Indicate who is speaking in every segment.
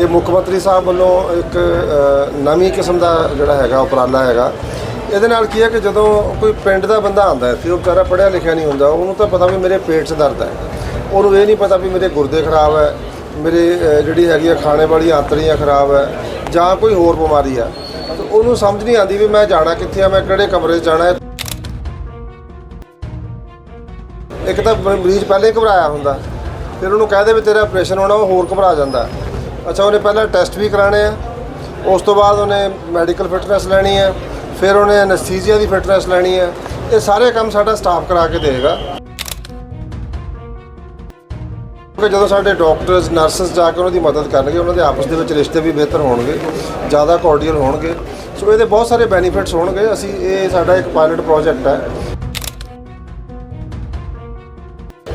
Speaker 1: ਇਹ ਮੁੱਖ ਮੰਤਰੀ ਸਾਹਿਬ ਵੱਲੋਂ ਇੱਕ ਨਵੀਂ ਕਿਸਮ ਦਾ ਜਿਹੜਾ ਹੈਗਾ, ਉਪਰਾਲਾ ਹੈਗਾ। ਇਹਦੇ ਨਾਲ ਕੀ ਹੈ ਕਿ ਜਦੋਂ ਕੋਈ ਪਿੰਡ ਦਾ ਬੰਦਾ ਆਂਦਾ ਹੈ ਤੇ ਉਹ ਵਿਚਾਰਾ ਪੜ੍ਹਿਆ ਲਿਖਿਆ ਨਹੀਂ ਹੁੰਦਾ, ਉਹਨੂੰ ਤਾਂ ਪਤਾ ਵੀ ਮੇਰੇ ਪੇਟ 'ਚ ਦਰਦ ਹੈ। ਉਹਨੂੰ ਇਹ ਨਹੀਂ ਪਤਾ ਵੀ ਮੇਰੇ ਗੁਰਦੇ ਖਰਾਬ ਹੈ, ਮੇਰੇ ਜਿਹੜੀ ਹੈਗੀ ਆ ਖਾਣੇ ਵਾਲੀ ਆਂਤੜੀਆਂ ਖਰਾਬ ਹੈ, ਜਾਂ ਕੋਈ ਹੋਰ ਬਿਮਾਰੀ ਆ ਤੇ ਉਹਨੂੰ ਸਮਝ ਨਹੀਂ ਆਉਂਦੀ ਵੀ ਮੈਂ ਜਾਣਾ ਕਿੱਥੇ ਆ, ਮੈਂ ਕਿਹੜੇ ਕਮਰੇ 'ਚ ਜਾਣਾ ਇੱਕ ਤਾਂ ਮਰੀਜ਼ ਪਹਿਲੇ ਘਬਰਾਇਆ ਹੁੰਦਾ, ਫਿਰ ਉਹਨੂੰ ਕਹਿ ਦੇ ਵੀ ਤੇਰਾ ਆਪਰੇਸ਼ਨ ਹੋਣਾ, ਉਹ ਹੋਰ ਘਬਰਾ ਜਾਂਦਾ। ਅੱਛਾ, ਉਹਨੇ ਪਹਿਲਾਂ ਟੈਸਟ ਵੀ ਕਰਾਣੇ ਆ। ਉਸ ਤੋਂ ਬਾਅਦ ਉਹਨੇ ਮੈਡੀਕਲ ਫਿਟਨੈਸ ਲੈਣੀ ਹੈ ਫਿਰ ਉਹਨੇ ਐਨਸਥੀਸੀਆ ਦੀ ਫਿਟਨੈਸ ਲੈਣੀ ਹੈ ਇਹ ਸਾਰੇ ਕੰਮ ਸਾਡਾ ਸਟਾਫ ਕਰਾ ਕੇ ਦੇਗਾ ਕਿਉਂਕਿ ਜਦੋਂ ਸਾਡੇ ਡਾਕਟਰਸ ਨਰਸਸ ਜਾ ਕੇ ਉਹਨਾਂ ਦੀ ਮਦਦ ਕਰਨਗੇ, ਉਹਨਾਂ ਦੇ ਆਪਸ ਦੇ ਵਿੱਚ ਰਿਸ਼ਤੇ ਵੀ ਬਿਹਤਰ ਹੋਣਗੇ, ਜ਼ਿਆਦਾ ਕੋਰਡੀਅਲ ਹੋਣਗੇ। ਸੋ ਇਹਦੇ ਬਹੁਤ ਸਾਰੇ ਬੈਨੀਫਿਟਸ ਹੋਣਗੇ। ਅਸੀਂ, ਇਹ ਸਾਡਾ ਇੱਕ ਪਾਇਲਟ ਪ੍ਰੋਜੈਕਟ ਹੈ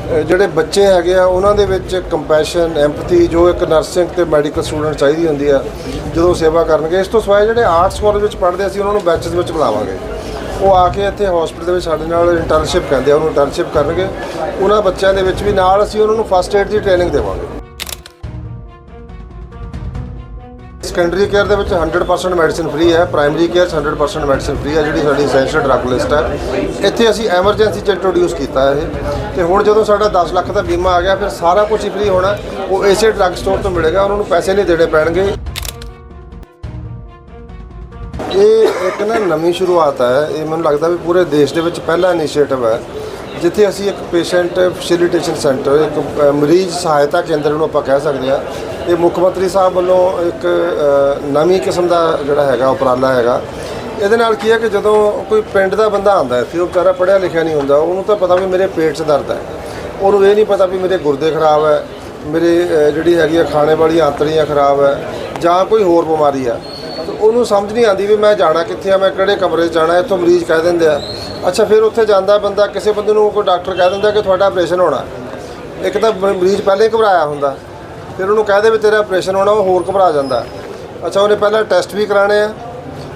Speaker 1: ਜਿਹੜੇ ਬੱਚੇ ਹੈਗੇ ਆ, ਉਹਨਾਂ ਦੇ ਵਿੱਚ ਕੰਪੈਸ਼ਨ ਐਮਪਥੀ ਜੋ ਇੱਕ ਨਰਸਿੰਗ ਤੇ ਮੈਡੀਕਲ ਸਟੂਡੈਂਟ ਚਾਹੀਦੀ ਹੁੰਦੀ ਆ, ਜਦੋਂ ਸੇਵਾ ਕਰਨਗੇ, ਇਸ ਤੋਂ ਸਿਵਾਏ ਜਿਹੜੇ ਆਰਟਸ ਕਾਲਜ ਵਿੱਚ ਪੜ੍ਹਦੇ ਅਸੀਂ ਉਹਨਾਂ ਨੂੰ ਬੈਚਸ ਵਿੱਚ ਬੁਲਾਵਾਂਗੇ। ਉਹ ਆ ਕੇ ਇੱਥੇ ਹਸਪੀਟਲ ਦੇ ਵਿੱਚ ਸਾਡੇ ਨਾਲ ਇੰਟਰਨਸ਼ਿਪ ਕਹਿੰਦੇ ਆ, ਉਹਨੂੰ ਇੰਟਰਨਸ਼ਿਪ ਕਰਨਗੇ। ਉਹਨਾਂ ਬੱਚਿਆਂ ਦੇ ਵਿੱਚ ਵੀ ਨਾਲ ਅਸੀਂ ਉਹਨਾਂ ਨੂੰ ਫਸਟ ਏਡ ਦੀ ਟ੍ਰੇਨਿੰਗ ਦੇਵਾਂਗੇ। ਸੈਕੰਡਰੀ ਕੇਅਰ ਦੇ ਵਿੱਚ 100% ਮੈਡੀਸਿਨ ਫ੍ਰੀ ਹੈ ਪ੍ਰਾਇਮਰੀ ਕੇਅਰ 'ਚ 100% ਮੈਡੀਸਿਨ ਫ੍ਰੀ ਹੈ, ਜਿਹੜੀ ਸਾਡੀ ਐਸੈਂਸ਼ੀਅਲ ਡਰੱਗ ਲਿਸਟ ਹੈ। ਇੱਥੇ ਅਸੀਂ ਐਮਰਜੈਂਸੀ 'ਚ ਇੰਟਰੋਡਿਊਸ ਕੀਤਾ ਇਹ। ਤੇ ਹੁਣ ਜਦੋਂ ਸਾਡਾ 10 ਲੱਖ ਦਾ ਬੀਮਾ ਆ ਗਿਆ, ਫਿਰ ਸਾਰਾ ਕੁਝ ਹੀ ਫ੍ਰੀ ਹੋਣਾ, ਉਹ ਇਸੇ ਡਰੱਗ ਸਟੋਰ ਤੋਂ ਮਿਲੇਗਾ, ਉਹਨਾਂ ਨੂੰ ਪੈਸੇ ਨਹੀਂ ਦੇਣੇ ਪੈਣਗੇ। ਇਹ ਇੱਕ ਨਾ ਨਵੀਂ ਸ਼ੁਰੂਆਤ ਹੈ, ਇਹ ਮੈਨੂੰ ਲੱਗਦਾ ਵੀ ਪੂਰੇ ਦੇਸ਼ ਦੇ ਵਿੱਚ ਪਹਿਲਾ ਇਨੀਸ਼ੀਏਟਿਵ ਹੈ, ਜਿੱਥੇ ਅਸੀਂ ਇੱਕ ਪੇਸ਼ੈਂਟ ਫੈਸਿਲਿਟੇਸ਼ਨ ਸੈਂਟਰ ਇੱਕ ਮਰੀਜ਼ ਸਹਾਇਤਾ ਕੇਂਦਰ ਨੂੰ ਆਪਾਂ ਕਹਿ ਸਕਦੇ ਹਾਂ ਇਹ ਮੁੱਖ ਮੰਤਰੀ ਸਾਹਿਬ ਵੱਲੋਂ ਇੱਕ ਨਵੀਂ ਕਿਸਮ ਦਾ ਜਿਹੜਾ ਹੈਗਾ ਉਪਰਾਲਾ ਹੈਗਾ, ਇਹਦੇ ਨਾਲ ਕੀ ਹੈ ਕਿ ਜਦੋਂ ਕੋਈ ਪਿੰਡ ਦਾ ਬੰਦਾ ਆਂਦਾ ਹੈ ਉਹ ਵਿਚਾਰਾ ਪੜ੍ਹਿਆ ਲਿਖਿਆ ਨਹੀਂ ਹੁੰਦਾ, ਉਹਨੂੰ ਤਾਂ ਪਤਾ ਵੀ ਮੇਰੇ ਪੇਟ 'ਚ ਦਰਦ ਹੈ। ਉਹਨੂੰ ਇਹ ਨਹੀਂ ਪਤਾ ਵੀ ਮੇਰੇ ਗੁਰਦੇ ਖਰਾਬ ਹੈ, ਮੇਰੇ ਜਿਹੜੀ ਹੈਗੀ ਆ ਖਾਣੇ ਵਾਲੀ ਆਂਤੜੀਆਂ ਖਰਾਬ ਹੈ, ਜਾਂ ਕੋਈ ਹੋਰ ਬਿਮਾਰੀ ਆ ਤੇ ਉਹਨੂੰ ਸਮਝ ਨਹੀਂ ਆਉਂਦੀ ਵੀ ਮੈਂ ਜਾਣਾ ਕਿੱਥੇ ਆ, ਮੈਂ ਕਿਹੜੇ ਕਮਰੇ 'ਚ ਜਾਣਾ, ਇੱਥੋਂ ਮਰੀਜ਼ ਕਹਿ ਦਿੰਦੇ ਆ। ਅੱਛਾ, ਫਿਰ ਉੱਥੇ ਜਾਂਦਾ ਬੰਦਾ, ਕਿਸੇ ਬੰਦੇ ਨੂੰ ਕੋਈ ਡਾਕਟਰ ਕਹਿ ਦਿੰਦਾ ਕਿ ਤੁਹਾਡਾ ਆਪਰੇਸ਼ਨ ਹੋਣਾ। ਇੱਕ ਤਾਂ ਮਰੀਜ਼ ਪਹਿਲੇ ਹੀ ਘਬਰਾਇਆ ਹੁੰਦਾ। ਫਿਰ ਉਹਨੂੰ ਕਹਿ ਦੇ ਵੀ ਤੇਰਾ ਆਪਰੇਸ਼ਨ ਹੋਣਾ, ਉਹ ਹੋਰ ਘਬਰਾ ਜਾਂਦਾ। ਅੱਛਾ, ਉਹਨੇ ਪਹਿਲਾਂ ਟੈਸਟ ਵੀ ਕਰਾਣੇ ਆ।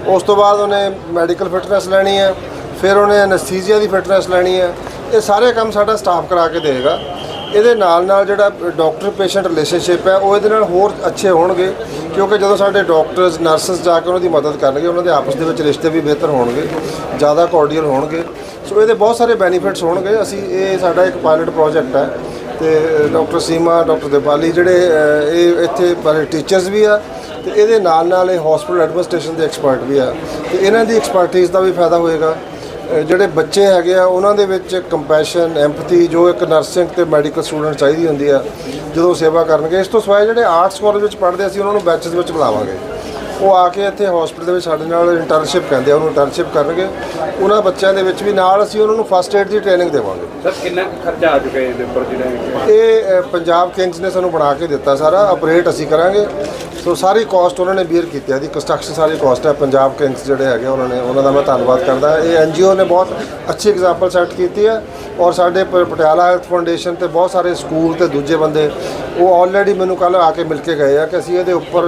Speaker 1: ਉਸ ਤੋਂ ਬਾਅਦ ਉਹਨੇ ਮੈਡੀਕਲ ਫਿਟਨੈਸ ਲੈਣੀ ਹੈ ਫਿਰ ਉਹਨੇ ਐਨਸਥੀਸੀਆ ਦੀ ਫਿਟਨੈਸ ਲੈਣੀ ਹੈ ਇਹ ਸਾਰੇ ਕੰਮ ਸਾਡਾ ਸਟਾਫ ਕਰਾ ਕੇ ਦੇਗਾ ਇਹਦੇ ਨਾਲ ਨਾਲ ਜਿਹੜਾ ਡਾਕਟਰ ਪੇਸ਼ੈਂਟ ਰਿਲੇਸ਼ਨਸ਼ਿਪ ਹੈ ਉਹ ਇਹਦੇ ਨਾਲ ਹੋਰ ਅੱਛੇ ਹੋਣਗੇ। ਕਿਉਂਕਿ ਜਦੋਂ ਸਾਡੇ ਡਾਕਟਰਸ ਨਰਸਸ ਜਾ ਕੇ ਉਹਨਾਂ ਦੀ ਮਦਦ ਕਰਨਗੇ, ਉਹਨਾਂ ਦੇ ਆਪਸ ਦੇ ਵਿੱਚ ਰਿਸ਼ਤੇ ਵੀ ਬਿਹਤਰ ਹੋਣਗੇ, ਜ਼ਿਆਦਾ ਕੋਰਡੀਅਲ ਹੋਣਗੇ। ਸੋ ਇਹਦੇ ਬਹੁਤ ਸਾਰੇ ਬੈਨੀਫਿਟਸ ਹੋਣਗੇ। ਅਸੀਂ, ਇਹ ਸਾਡਾ ਇੱਕ ਪਾਇਲਟ ਪ੍ਰੋਜੈਕਟ ਹੈ ਤੇ ਡਾਕਟਰ ਸੀਮਾ, ਡਾਕਟਰ ਦੀਪਾਲੀ ਜਿਹੜੇ ਇਹ ਇੱਥੇ ਬਾਰੇ ਟੀਚਰਸ ਵੀ ਆ ਤੇ ਇਹਦੇ ਨਾਲ ਨਾਲ ਇਹ ਹਸਪੀਟਲ ਐਡਮਿਨਿਸਟ੍ਰੇਸ਼ਨ ਦੇ ਐਕਸਪਰਟ ਵੀ ਆ। ਤੇ ਇਹਨਾਂ ਦੀ ਐਕਸਪਰਟਿਜ਼ ਦਾ ਵੀ ਫਾਇਦਾ ਹੋਏਗਾ। ਜਿਹੜੇ ਬੱਚੇ ਹੈਗੇ ਆ, ਉਹਨਾਂ ਦੇ ਵਿੱਚ ਕੰਪੈਸ਼ਨ ਐਮਪਥੀ ਜੋ ਇੱਕ ਨਰਸਿੰਗ ਤੇ ਮੈਡੀਕਲ ਸਟੂਡੈਂਟ ਚਾਹੀਦੀ ਹੁੰਦੀ ਆ, ਜਦੋਂ ਸੇਵਾ ਕਰਨਗੇ। ਇਸ ਤੋਂ ਸਿਵਾਏ ਜਿਹੜੇ ਆਰਟਸ ਕਾਲਜ ਵਿੱਚ ਪੜ੍ਹਦੇ ਅਸੀਂ ਉਹਨਾਂ ਨੂੰ ਬੈਚਸ ਵਿੱਚ ਬੁਲਾਵਾਂਗੇ। ਉਹ ਆ ਕੇ ਇੱਥੇ ਹਸਪੀਟਲ ਦੇ ਵਿੱਚ ਸਾਡੇ ਨਾਲ ਇੰਟਰਨਸ਼ਿਪ ਕਹਿੰਦੇ ਆ ਉਹਨੂੰ ਇੰਟਰਨਸ਼ਿਪ ਕਰਨਗੇ। ਉਹਨਾਂ ਬੱਚਿਆਂ ਦੇ ਵਿੱਚ ਵੀ ਨਾਲ ਅਸੀਂ ਉਹਨਾਂ ਨੂੰ ਫਸਟ ਏਡ ਦੀ ਟ੍ਰੇਨਿੰਗ ਦੇਵਾਂਗੇ।
Speaker 2: ਸਰ ਕਿੰਨਾ ਕੁ ਖਰਚਾ ਆ ਚੁੱਕਾ ਇਹਦੇ ਉੱਪਰ ਜਿਹੜਾ
Speaker 1: ਇਹ ਪੰਜਾਬ ਕਿੰਗਸ ਨੇ ਸਾਨੂੰ ਬਣਾ ਕੇ ਦਿੱਤਾ ਸਾਰਾ ਆਪਰੇਟ ਅਸੀਂ ਕਰਾਂਗੇ। ਸੋ ਸਾਰੀ ਕਾਸਟ ਉਹਨਾਂ ਨੇ ਬੀਅਰ ਕੀਤੀ ਹੈ ਦੀ ਕੰਸਟਰਕਸ਼ਨ ਸਾਰੀ ਕਾਸਟ ਹੈ ਪੰਜਾਬ ਕਿੰਗਸ ਜਿਹੜੇ ਹੈਗੇ ਉਹਨਾਂ ਨੇ ਉਹਨਾਂ ਦਾ ਮੈਂ ਧੰਨਵਾਦ ਕਰਦਾ। ਇਹ ਐਨਜੀਓ ਨੇ ਬਹੁਤ ਅੱਛੀ ਐਗਜ਼ਾਮਪਲ ਸੈੱਟ ਕੀਤੀ ਹੈ ਔਰ ਸਾਡੇ ਪਟਿਆਲਾ ਹੈਲਥ ਫਾਊਂਡੇਸ਼ਨ ਤੇ ਬਹੁਤ ਸਾਰੇ ਸਕੂਲ ਤੇ ਦੂਜੇ ਬੰਦੇ ਉਹ ਆਲਰੇਡੀ ਮੈਨੂੰ ਕੱਲ ਆ ਕੇ ਮਿਲ ਕੇ ਗਏ ਆ ਕਿ ਅਸੀਂ ਇਹਦੇ ਉੱਪਰ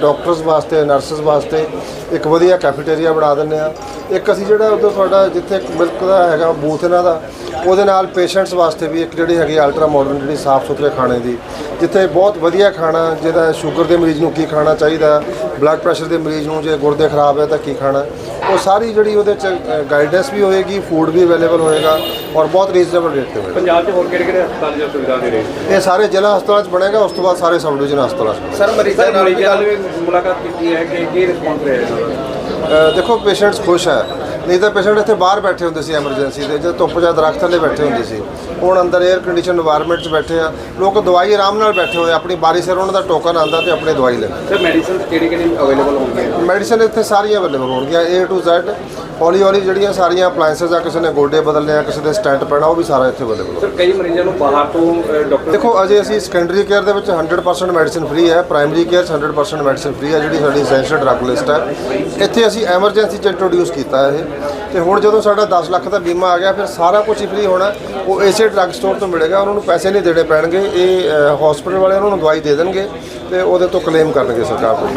Speaker 1: ਡਾਕਟਰਸ ਵਾਸਤੇ ਨਰਸਸ ਵਾਸਤੇ ਇੱਕ ਵਧੀਆ ਕੈਫੇਟੇਰੀਆ ਬਣਾ ਦਿੰਦੇ ਆ ਇੱਕ ਅਸੀਂ ਜਿਹੜਾ ਉਧਰ ਤੁਹਾਡਾ ਜਿੱਥੇ ਮਿਲਕ ਦਾ ਹੈਗਾ ਬੂਥ ਇਹਨਾਂ ਦਾ ਉਹਦੇ ਨਾਲ ਪੇਸ਼ੈਂਟਸ ਵਾਸਤੇ ਵੀ ਇੱਕ ਜਿਹੜੀ ਹੈਗੀ ਅਲਟਰਾ ਮਾਡਰਨ ਜਿਹੜੀ ਸਾਫ਼ ਸੁਥਰੇ ਖਾਣੇ ਦੀ ਜਿੱਥੇ ਬਹੁਤ ਵਧੀਆ ਖਾਣਾ ਜਿਹਦਾ ਸ਼ੂਗਰ ਦੇ ਮਰੀਜ਼ ਨੂੰ ਕੀ ਖਾਣਾ ਚਾਹੀਦਾ ਬਲੱਡ ਪ੍ਰੈਸ਼ਰ ਦੇ ਮਰੀਜ਼ ਨੂੰ ਜੇ ਗੁਰਦੇ ਖਰਾਬ ਹੈ ਤਾਂ ਕੀ ਖਾਣਾ। ਉਹ ਸਾਰੀ ਜਿਹੜੀ ਉਹਦੇ ਚ ਗਾਈਡੈਂਸ ਵੀ ਹੋਏਗੀ ਫੂਡ ਵੀ ਅਵੇਲੇਬਲ ਹੋਏਗਾ ਔਰ ਬਹੁਤ ਰੀਜ਼ਨੇਬਲ ਰੇਟ ਤੇ ਹੋਏਗਾ।
Speaker 2: ਪੰਜਾਬ 'ਚ ਹੋਰ ਕਿਹੜੇ ਕਿਹੜੇ ਹਸਪਤਾਲ ਜਾਂ ਸੁਵਿਧਾ ਦੇ ਰਹੇ
Speaker 1: ਇਹ ਸਾਰੇ ਜ਼ਿਲ੍ਹਾ ਹਸਪਤਾਲਾਂ 'ਚ ਬਣੇਗਾ ਉਸ ਤੋਂ ਬਾਅਦ ਸਾਰੇ ਸਬ ਡਿਵੀਜ਼ਨ ਹਸਪਤਾਲਾਂ 'ਚ।
Speaker 2: ਸਰ ਮਰੀਜ਼ਾਂ ਨਾਲ ਵੀ ਮੁਲਾਕਾਤ ਕੀਤੀ ਹੈ ਕਿ ਕੀ ਰਿਸਪੌਂਸ ਰਿਹਾ
Speaker 1: ਦੇਖੋ ਪੇਸ਼ੈਂਟਸ ਖੁਸ਼ ਹੈ। ਨਹੀਂ ਤਾਂ ਪੇਸ਼ੈਂਟ ਇੱਥੇ ਬਾਹਰ ਬੈਠੇ ਹੁੰਦੇ ਸੀ ਐਮਰਜੈਂਸੀ ਦੇ ਜਦ ਧੁੱਪ ਜਾਂ ਦਰਖਤ ਥੱਲੇ ਬੈਠੇ ਹੁੰਦੇ ਸੀ। ਹੁਣ ਅੰਦਰ 에ਅਰ ਕੰਡੀਸ਼ਨ এনवायरमेंट 'ਚ ਬੈਠੇ ਆ। ਲੋਕ ਦਵਾਈ ਆਰਾਮ ਨਾਲ ਬੈਠੇ ਹੋਏ ਆਪਣੀ ਬਾਰੀ ਸਿਰ ਉਹਨਾਂ ਦਾ ਟੋਕਨ ਆਂਦਾ ਤੇ ਆਪਣੇ ਦਵਾਈ ਲੈਂਦੇ
Speaker 2: ਸਰ ਮੈਡੀਸਨ ਕਿਹੜੀ ਕਿਹੜੀ ਅਵੇਲੇਬਲ ਹੋਣਗੀਆਂ?
Speaker 1: ਮੈਡੀਸਨ ਇੱਥੇ ਸਾਰੀਆਂ ਅਵੇਲੇਬਲ ਹੋਣਗੀਆਂ A to Z ਹੌਲੀ ਹੌਲੀ ਜਿਹੜੀਆਂ ਸਾਰੀਆਂ ਅਪਲਾਈਐਂਸਸ ਆ ਕਿਸੇ ਨੇ ਗੋਡੇ ਬਦਲਨੇ ਆ ਕਿਸੇ ਦੇ ਸਟੈਂਟ ਪੈਣਾ ਉਹ ਵੀ ਸਾਰਾ ਇੱਥੇ ਅਵੇਲੇਬਲ
Speaker 2: ਸਰ ਕਈ ਮਰੀਜ਼ਾਂ ਨੂੰ ਬਾਹਰ ਤੋਂ ਡਾਕਟਰ
Speaker 1: ਦੇਖੋ ਅਜੇ ਅਸੀਂ ਸੈਕੰਡਰੀ ਕੇਅਰ ਦੇ ਵਿੱਚ 100% ਮੈਡੀਸਿਨ ਫ੍ਰੀ ਹੈ ਪ੍ਰਾਇਮਰੀ ਕੇਅਰ 'ਚ 100% ਮੈਡੀਸਿਨ ਫ੍ਰੀ ਹੈ ਜਿਹੜੀ ਸਾਡੀ ਐਸੈਂਸ਼ੀਅਲ ਡਰੱਗ ਲਿਸਟ ਹੈ। ਇੱਥੇ ਅਸੀਂ ਐਮਰਜੈਂਸੀ 'ਚ ਇੰਟਰੋਡਿਊਸ ਕੀਤਾ ਇਹ ਤੇ ਹੁਣ ਜਦੋਂ ਸਾਡਾ 10 ਲੱਖ ਦਾ ਬੀਮਾ ਆ ਗਿਆ ਫਿਰ ਸਾਰਾ ਕੁਝ ਹੀ ਫ੍ਰੀ ਹੋਣਾ ਉਹ ਇਸੇ ਡਰੱਗ ਸਟੋਰ ਤੋਂ ਮਿਲੇਗਾ ਉਹਨਾਂ ਨੂੰ ਪੈਸੇ ਨਹੀਂ ਦੇਣੇ ਪੈਣਗੇ ਇਹ ਹਸਪੀਟਲ ਵਾਲੇ ਉਹਨਾਂ ਨੂੰ ਦਵਾਈ ਦੇ ਦੇਣਗੇ ਤੇ ਉਹਦੇ ਤੋਂ ਕਲੇਮ ਕਰਨਗੇ ਸਰਕਾਰ ਤੋਂ